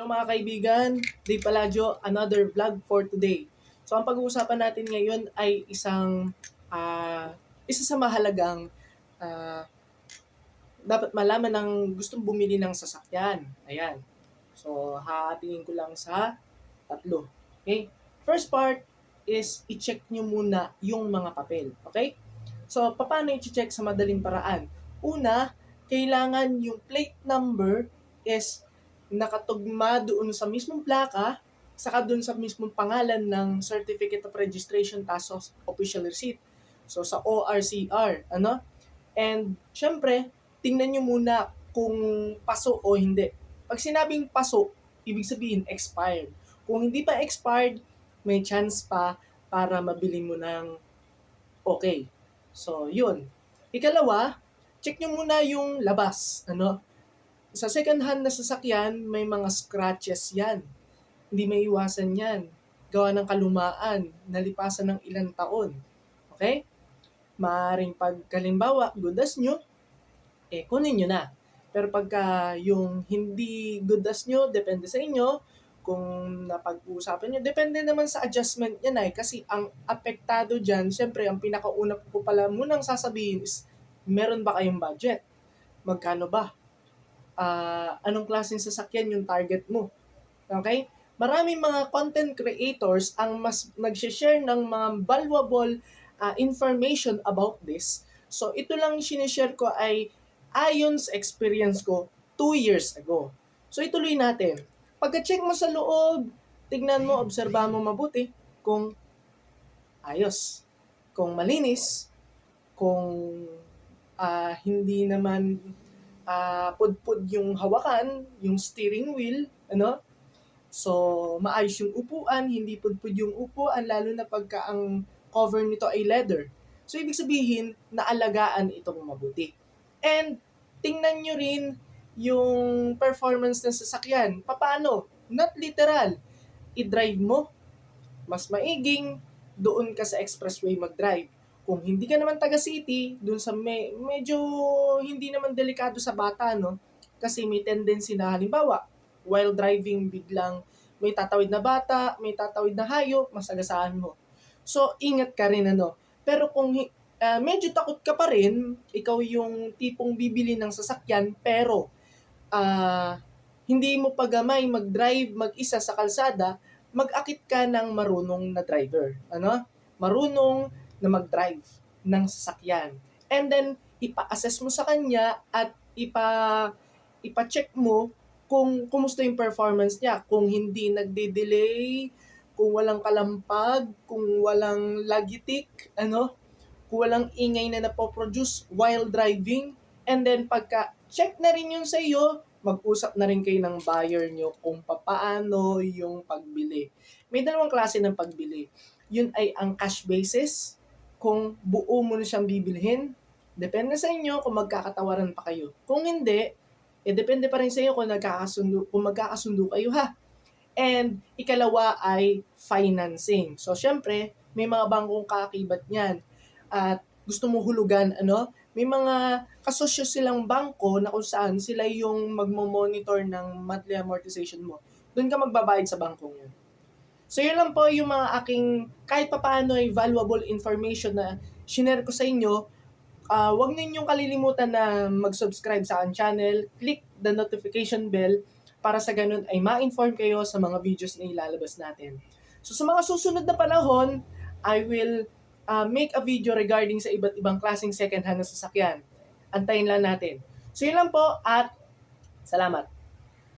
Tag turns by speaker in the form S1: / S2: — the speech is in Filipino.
S1: Hello mga kaibigan, Dave Paladio, another vlog for today. So ang pag-uusapan natin ngayon ay isang ah, isa sa mahalagang ah, dapat malaman ng gustong bumili ng sasakyan. Ayan. So hahatingin ko lang sa tatlo. Okay? First part is i-check nyo muna yung mga papel. Okay? So paano i-check sa madaling paraan? Una, kailangan yung plate number is nakatugma doon sa mismong plaka, saka doon sa mismong pangalan ng Certificate of Registration Tasos Official Receipt. So sa ORCR, ano? And syempre, tingnan nyo muna kung paso o hindi. Pag sinabing paso, ibig sabihin expired. Kung hindi pa expired, may chance pa para mabili mo ng okay. So, yun. Ikalawa, check nyo muna yung labas. Ano? Sa second hand na sasakyan, may mga scratches yan. Hindi may iwasan yan. Gawa ng kalumaan, nalipasan ng ilang taon. Okay? Maaring pag kalimbawa, goodas nyo, eh kunin nyo na. Pero pagka yung hindi goodas nyo, depende sa inyo, kung napag-uusapan nyo, depende naman sa adjustment yan ay. Kasi ang apektado dyan, syempre, ang pinakauna ko pala munang sasabihin is, meron ba kayong budget? Magkano ba? Ah, anong klaseng sasakyan yung target mo. Okay? Maraming mga content creators ang mas nag-share ng mga valuable ah, information about this. So, ito lang sinishare ko ay ayon sa experience ko two years ago. So, ituloy natin. Pagka-check mo sa loob, tignan mo, obserbahan mo mabuti kung ayos, kung malinis, kung ah, hindi naman ah pudpud yung hawakan, yung steering wheel, ano? So, maayos yung upuan, hindi pudpud yung upuan, lalo na pagka ang cover nito ay leather. So, ibig sabihin, naalagaan itong mabuti. And, tingnan nyo rin yung performance ng sasakyan. Paano? Not literal. I-drive mo, mas maiging, doon ka sa expressway mag-drive kung hindi ka naman taga city, dun sa me, medyo hindi naman delikado sa bata, no? Kasi may tendency na halimbawa, while driving biglang may tatawid na bata, may tatawid na hayop, masagasaan mo. So, ingat ka rin, ano? Pero kung uh, medyo takot ka pa rin, ikaw yung tipong bibili ng sasakyan, pero uh, hindi mo pagamay mag-drive mag-isa sa kalsada, mag-akit ka ng marunong na driver. Ano? Marunong na mag-drive ng sasakyan. And then, ipa-assess mo sa kanya at ipa ipa-check mo kung kumusta yung performance niya. Kung hindi nagde-delay, kung walang kalampag, kung walang lagitik, ano, kung walang ingay na napoproduce while driving. And then, pagka check na rin yun sa iyo, mag-usap na rin kayo ng buyer nyo kung papaano yung pagbili. May dalawang klase ng pagbili. Yun ay ang cash basis kung buo mo na siyang bibilhin, depende sa inyo kung magkakatawaran pa kayo. Kung hindi, eh depende pa rin sa inyo kung, nagkakasundo, kung magkakasundo kayo ha. And ikalawa ay financing. So syempre, may mga bangkong kakibat niyan. At gusto mo hulugan, ano, may mga kasosyo silang bangko na kung saan sila yung magmo-monitor ng monthly amortization mo. Doon ka magbabayad sa bangkong yun. So yun lang po yung mga aking kahit papaano ay valuable information na shinare ko sa inyo. Uh, huwag ninyong kalilimutan na mag-subscribe sa aking channel, click the notification bell para sa ganun ay ma-inform kayo sa mga videos na ilalabas natin. So sa mga susunod na panahon, I will uh, make a video regarding sa iba't ibang klaseng second hand na sasakyan. Antayin lang natin. So yun lang po at salamat.